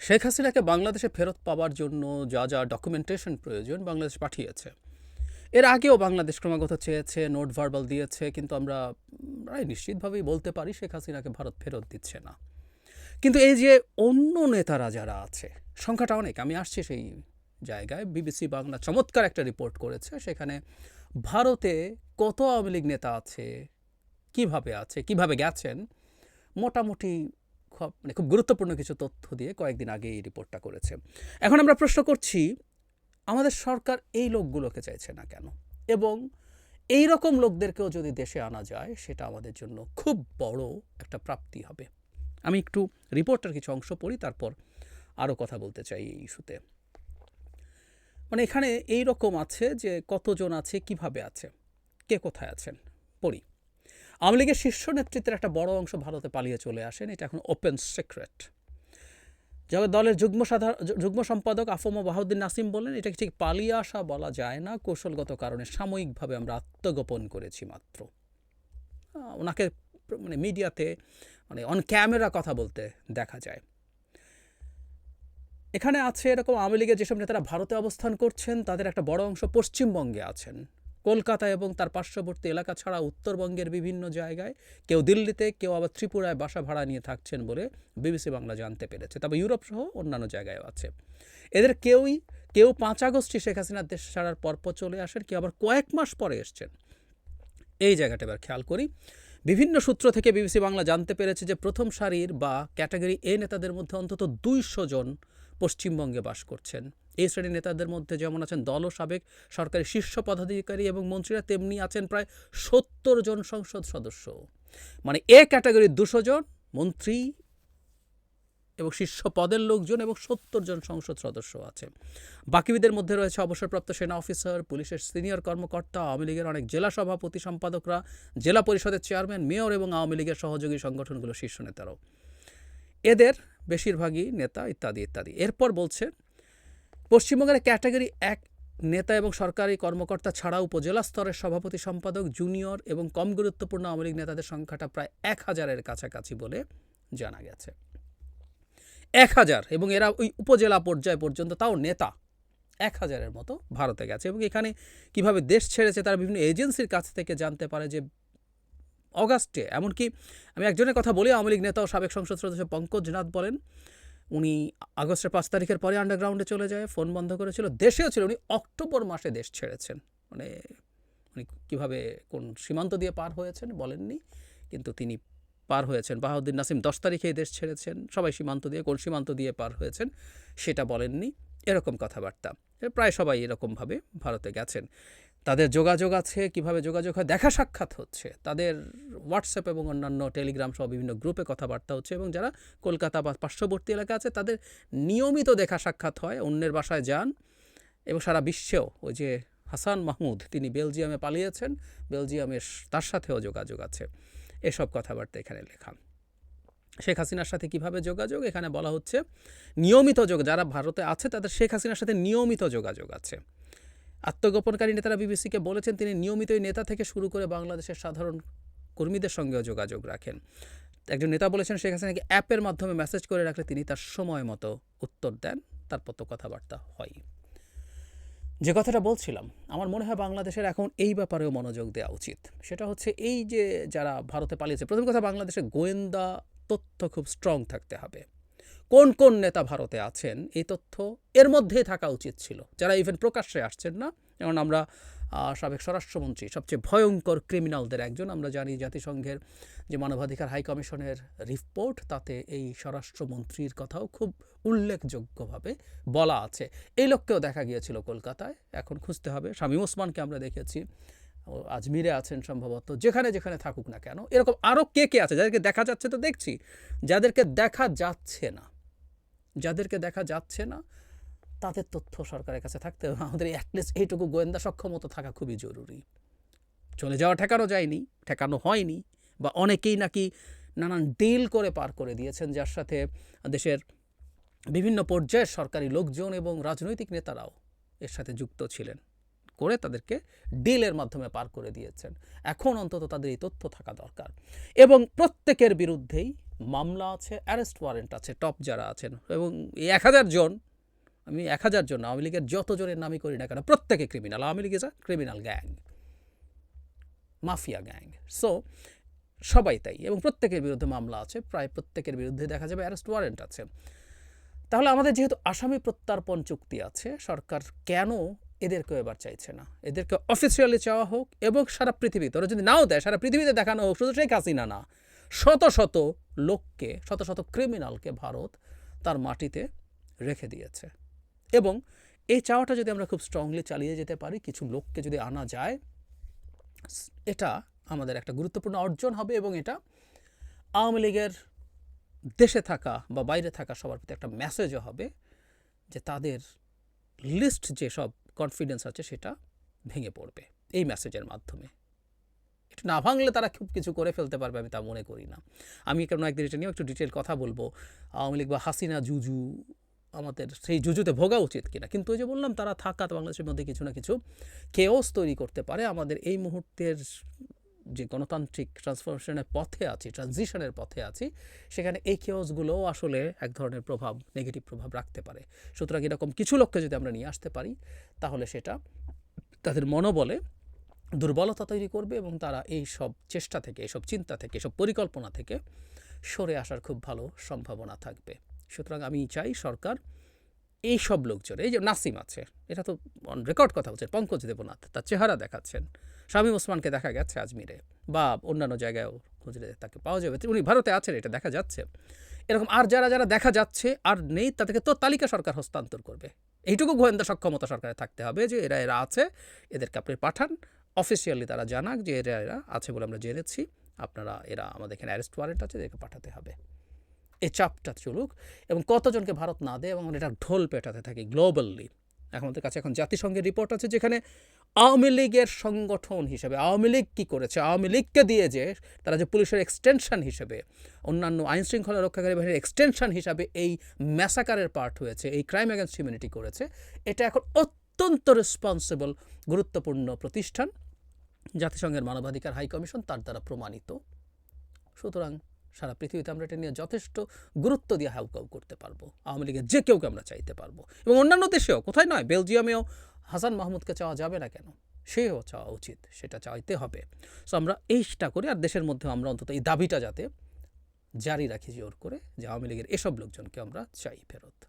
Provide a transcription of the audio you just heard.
শেখ হাসিনাকে বাংলাদেশে ফেরত পাওয়ার জন্য যা যা ডকুমেন্টেশন প্রয়োজন বাংলাদেশ পাঠিয়েছে। এর আগেও বাংলাদেশ ক্রমাগত চেয়েছে, নোট ভার্বাল দিয়েছে, কিন্তু আমরা প্রায় নিশ্চিতভাবেই বলতে পারি শেখ হাসিনাকে ভারত ফেরত দিচ্ছে না। কিন্তু এই যে অন্য নেতারা যারা আছে, সংখ্যাটা অনেক, আমি আসছি সেই জায়গায়, বিবিসি বাংলা চমৎকার একটা রিপোর্ট করেছে, সেখানে ভারতে কত আওয়ামী লীগ নেতা আছে, কীভাবে আছে, কীভাবে গেছেন, মোটামুটি মানে খুব গুরুত্বপূর্ণ কিছু তথ্য দিয়ে কয়েকদিন আগে এই রিপোর্টটা করেছে। এখন আমরা প্রশ্ন করছি, আমাদের সরকার এই লোকগুলোকে চাইছে না কেন? এবং এই রকম লোকদেরকেও যদি দেশে আনা যায়, সেটা আমাদের জন্য খুব বড় একটা প্রাপ্তি হবে। আমি একটু রিপোর্টার কিছু অংশ পড়ি, তারপর আরও কথা বলতে চাই এই ইস্যুতে। মানে এখানে এই রকম আছে যে কতজন আছে, কীভাবে আছে, কে কোথায় আছেন? পড়ি। আওয়ামী লীগের শীর্ষ নেতৃত্বের একটা বড় অংশ ভারতে পালিয়ে চলে আসেন, এটা এখন ওপেন সিক্রেট যাবে দলের যুগ্ম সাধারণ যুগ্ম সম্পাদক আফম বাহাউদ্দিন নাসিম বলেন, এটাকে ঠিক পালিয়ে আসা বলা যায় না। কৌশলগত কারণে সাময়িকভাবে আমরা আত্মগোপন করেছি মাত্র। ওনাকে মানে মিডিয়াতে মানে অন ক্যামেরা কথা বলতে দেখা যায়। এখানে আছে এরকম আওয়ামী লীগের যেসব নেতারা ভারতে অবস্থান করছেন, তাদের একটা বড় অংশ পশ্চিমবঙ্গে আছেন। কলকাতা এবং তার পার্শ্ববর্তী এলাকা ছাড়া উত্তরবঙ্গের বিভিন্ন জায়গায় কেউ দিল্লিতে, কেউ আবার ত্রিপুরায় বাসা ভাড়া নিয়ে থাকছেন বলে বিবিসি বাংলা জানতে পেরেছে। তবে ইউরোপ সহ অন্যান্য জায়গায়ও আছে। এদের কেউই, কেউ পাঁচ আগস্টে শেখ হাসিনার দেশ ছাড়ার পরপর চলে আসেন, কেউ আবার কয়েক মাস পরে এসছেন। এই জায়গাটা এবার খেয়াল করি। বিভিন্ন সূত্র থেকে বিবিসি বাংলা জানতে পেরেছে যে প্রথম সারির বা ক্যাটাগরি এ নেতাদের মধ্যে অন্তত দুইশো জন পশ্চিমবঙ্গে বাস করছেন। এই শ্রেণির নেতাদের মধ্যে যেমন আছেন দল ও সাবেক সরকারি শীর্ষ পদাধিকারী এবং মন্ত্রীরা, তেমনি আছেন প্রায় সত্তর জন সংসদ সদস্য। মানে এ ক্যাটাগরির দুশো জন মন্ত্রী এবং শীর্ষ পদের লোকজন এবং সত্তর জন সংসদ সদস্য আছে। বাকিদের মধ্যে রয়েছে অবসরপ্রাপ্ত সেনা অফিসার, পুলিশের সিনিয়র কর্মকর্তা, আওয়ামী লীগের অনেক জেলা সভাপতি সম্পাদকরা, জেলা পরিষদের চেয়ারম্যান, মেয়র এবং আওয়ামী লীগের সহযোগী সংগঠনগুলোর শীর্ষ নেতারাও। এদের বেশিরভাগই নেতা ইত্যাদি ইত্যাদি। এরপর বলছে পশ্চিমবঙ্গের ক্যাটাগরি এক নেতা এবং সরকারি কর্মকর্তা ছাড়া উপজেলা স্তরের সভাপতি, সম্পাদক, জুনিয়র এবং কম গুরুত্বপূর্ণ আওয়ামী লীগ নেতাদের সংখ্যাটা প্রায় এক হাজারের কাছাকাছি বলে জানা গেছে। এক হাজার এবং এরা ওই উপজেলা পর্যায় পর্যন্ত তাও নেতা। এক হাজারের মতো ভারতে গেছে এবং এখানে কীভাবে দেশ ছেড়েছে তারা বিভিন্ন এজেন্সির কাছ থেকে জানতে পারে যে অগাস্টে, এমনকি আমি একজনের কথা বলি, আওয়ামী লীগ নেতা ও সাবেক সংসদ সদস্য পঙ্কজ নাথ বলেন উনি আগস্টের পাঁচ তারিখের পরে আন্ডারগ্রাউন্ডে চলে যায়, ফোন বন্ধ করেছিল। দেশেও ছিল, উনি অক্টোবর মাসে দেশ ছেড়েছেন। মানে উনি কীভাবে, কোন সীমান্ত দিয়ে পার হয়েছেন বলেননি, কিন্তু তিনি পার হয়েছেন। বাহাউদ্দিন নাসিম দশ তারিখে দেশ ছেড়েছেন। সবাই সীমান্ত দিয়ে, কোন সীমান্ত দিয়ে পার হয়েছেন সেটা বলেননি। এরকম কথাবার্তা। প্রায় সবাই এরকমভাবে ভারতে গেছেন। তাদের যোগাযোগ আছে, কীভাবে যোগাযোগ হয়, দেখা সাক্ষাৎ হচ্ছে। তাদের হোয়াটসঅ্যাপ এবং অন্যান্য টেলিগ্রাম সহ বিভিন্ন গ্রুপে কথাবার্তা হচ্ছে এবং যারা কলকাতা বা পার্শ্ববর্তী এলাকা আছে, তাদের নিয়মিত দেখা সাক্ষাৎ হয়, অন্যের বাসায় যান এবং সারা বিশ্বেও ওই যে হাসান মাহমুদ, তিনি বেলজিয়ামে পালিয়েছেন, বেলজিয়ামের তার সাথেও যোগাযোগ আছে। এসব কথাবার্তা এখানে লেখা। শেখ হাসিনার সাথে কীভাবে যোগাযোগ? এখানে বলা হচ্ছে, নিয়মিত যোগ যারা ভারতে আছে, তাদের শেখ হাসিনার সাথে নিয়মিত যোগাযোগ আছে। আত্মগোপনকারী নেতারা বিবিসিকে বলেছেন, তিনি নিয়মিত এই নেতা থেকে শুরু করে বাংলাদেশের সাধারণ কর্মীদের সঙ্গেও যোগাযোগ রাখেন। একজন নেতা বলেছেন, শেখ হাসিনাকে অ্যাপের মাধ্যমে মেসেজ করে রাখলে তিনি তার সময় মতো উত্তর দেন। তারপর তো কথাবার্তা হয়। যে কথাটা বলছিলাম, আমার মনে হয় বাংলাদেশের এখন এই ব্যাপারেও মনোযোগ দেওয়া উচিত। সেটা হচ্ছে এই যে যারা ভারতে পালিয়েছে, প্রথম কথা বাংলাদেশে গোয়েন্দা তথ্য খুব স্ট্রং থাকতে হবে। কোন কোন নেতা ভারতে আছেন, এই তথ্য এর মধ্যেই থাকা উচিত ছিল। যারা ইভেন প্রকাশ্যে আসছেন না, যেমন আমরা সাবেক স্বরাষ্ট্রমন্ত্রী, সবচেয়ে ভয়ঙ্কর ক্রিমিনালদের একজন, আমরা জানি জাতিসংঘের যে মানবাধিকার হাই কমিশনের রিপোর্ট তাতে এই স্বরাষ্ট্রমন্ত্রীর কথাও খুব উল্লেখযোগ্যভাবে বলা আছে। এই লোককেও দেখা গিয়েছিল কলকাতায়, এখন খুঁজতে হবে। শামীম ওসমানকে আমরা দেখেছি, ও আজমিরে আছেন সম্ভবত, যেখানে যেখানে থাকুক না কেন। এরকম আরও কে কে আছে? যাদেরকে দেখা যাচ্ছে তো দেখছি, যাদেরকে দেখা যাচ্ছে না। যাদেরকে দেখা যাচ্ছে না, তাদের তথ্য সরকারের কাছে থাকতে হবে। আমাদের অ্যাটলিস্ট এইটুকু গোয়েন্দা সক্ষমতা থাকা খুবই জরুরি। চলে যাওয়া ঠেকানো যায়নি, ঠেকানো হয়নি, বা অনেকেই নাকি নানান ডিল করে পার করে দিয়েছেন, যার সাথে দেশের বিভিন্ন পর্যায়ের সরকারি লোকজন এবং রাজনৈতিক নেতারাও এর সাথে যুক্ত ছিলেন, করে তাদেরকে ডিলের মাধ্যমে পার করে দিয়েছেন। এখন অন্তত তাদের এই তথ্য থাকা দরকার। এবং প্রত্যেকের বিরুদ্ধেই মামলা আছে অ্যারেস্ট ওয়ারেন্ট আছে টপ যারা আছেন। এবং এই এক হাজার জন, আমি এক হাজার জন আওয়ামী লীগের যত জনের নামই করি না কেন, প্রত্যেকে criminal Awami League a criminal gang mafia gang so সবাই তাই, এবং প্রত্যেকের বিরুদ্ধে মামলা আছে, প্রায় প্রত্যেকের বিরুদ্ধে দেখা যাবে অ্যারেস্ট ওয়ারেন্ট আছে। তাহলে আমাদের যেহেতু আসামি প্রত্যার্পণ চুক্তি আছে, সরকার কেন এদেরকেও এবার চাইছে না? এদেরকে অফিসিয়ালি চাওয়া হোক, এবং সারা পৃথিবীতে, ওরা যদি নাও দেয়, সারা পৃথিবীতে দেখানো হোক, শুধু শেখ হাসিনা না। শত শত লোককে, শত শত ক্রিমিনালকে ভারত তার মাটিতে রেখে দিয়েছে। এবং এই চাওয়াটা যদি আমরা খুব স্ট্রংলি চালিয়ে যেতে পারি, কিছু লোককে যদি আনা যায়, এটা আমাদের একটা গুরুত্বপূর্ণ অর্জন হবে এবং এটা আওয়ামী লীগের দেশে থাকা বা বাইরে থাকা সবার প্রতি একটা মেসেজও হবে যে তাদের লিস্ট যেসব কনফিডেন্স আছে সেটা ভেঙে পড়বে। এই মেসেজের মাধ্যমে। এটা না ভাঙলে তারা খুব কিছু করে ফেলতে পারবে, আমি তা মনে করি না। আমি কেন একদিন এটা নিয়েও একটু ডিটেল কথা বলব। আওয়ামী লীগ বা হাসিনা, জুজু আমাদের সেই জুজুতে ভোগা উচিত কিনা? কিন্তু ওই যে বললাম, তারা থাকা তো বাংলাদেশের মধ্যে কিছু না কিছু কেওস তৈরি করতে পারে। আমাদের এই মুহূর্তের যে গণতান্ত্রিক ট্রান্সফরমেশনের পথে আছি ট্রানজিশনের পথে আছি, সেখানে এই কেওসগুলোও আসলে এক ধরনের প্রভাব নেগেটিভ প্রভাব রাখতে পারে। সুতরাং এরকম কিছু লোককে যদি আমরা নিয়ে আসতে পারি, তাহলে সেটা তাদের মনোবলে দুর্বলতা তৈরি করবে এবং তারা এই সব চেষ্টা থেকে এইসব চিন্তা থেকে এসব পরিকল্পনা থেকে সরে আসার খুব ভালো সম্ভাবনা থাকবে। সুতরাং আমি চাই সরকার এই সব লোকজন, এই যে নাসিম আছে, এটা তো অন রেকর্ড কথা হচ্ছে পঙ্কজ দেবনাথ, তার চেহারা দেখাচ্ছেন, শামীম ওসমানকে দেখা গেছে আজমিরে, বা অন্যান্য জায়গায়ও খুঁজলে তাকে পাওয়া যাবে উনি ভারতে আছেন, এটা দেখা যাচ্ছে। এরকম আর যারা যারা দেখা যাচ্ছে আর নেই তাদেরকে তো তালিকা সরকার হস্তান্তর করবে। এইটুকু গোয়েন্দা সক্ষমতা সরকারের থাকতে হবে যে এরা এরা আছে, এদেরকে আপনি পাঠান অফিসিয়ালি তারা জানাক যে এরা এরা আছে বলে আমরা জেনেছি। আপনারা, এরা আমাদের এখানে অ্যারেস্ট ওয়ারেন্ট আছে, এদেরকে পাঠাতে হবে। এই চাপটা চলুক এবং কতজনকে ভারত না দেয় এবং এটা ঢোল পেটাতে থাকি গ্লোবালি এখন আমাদের কাছে এখন জাতিসংঘের রিপোর্ট আছে যেখানে আওয়ামী লীগের সংগঠন হিসেবে, আওয়ামী লীগ কী করেছে, আওয়ামী লীগকে দিয়ে যে তারা যে পুলিশের এক্সটেনশন হিসেবে, অন্যান্য আইন শৃঙ্খলা রক্ষাকারী বাহিনীর এক্সটেনশন হিসাবে এই ম্যাসাকারের পার্ট হয়েছে, এই ক্রাইম অ্যাগেন্স্ট হিউম্যানিটি করেছে। এটা এখন অত্যন্ত রেসপন্সিবল গুরুত্বপূর্ণ প্রতিষ্ঠান। জাতিসংঘের মানবাধিকার হাই কমিশন তার দ্বারা প্রমাণিত। সুতরাং সারা পৃথিবীতে আমরা এটা নিয়ে যথেষ্ট গুরুত্ব দিয়ে হাউকাউ করতে পারব। আওয়ামী লীগের যে কেউকে আমরা চাইতে পারব। এবং অন্যান্য দেশেও, কোথায় নয়, বেলজিয়ামেও হাসান মাহমুদকে চাওয়া যাবে না কেন? সেও চাওয়া উচিত, সেটা চাইতে হবে। সো আমরা এইটা করি, আর দেশের মধ্যে আমরা অন্তত এই দাবিটা যাতে জারি রাখি জোর করে যে আওয়ামী লীগের এসব লোকজনকে আমরা চাই ফেরত।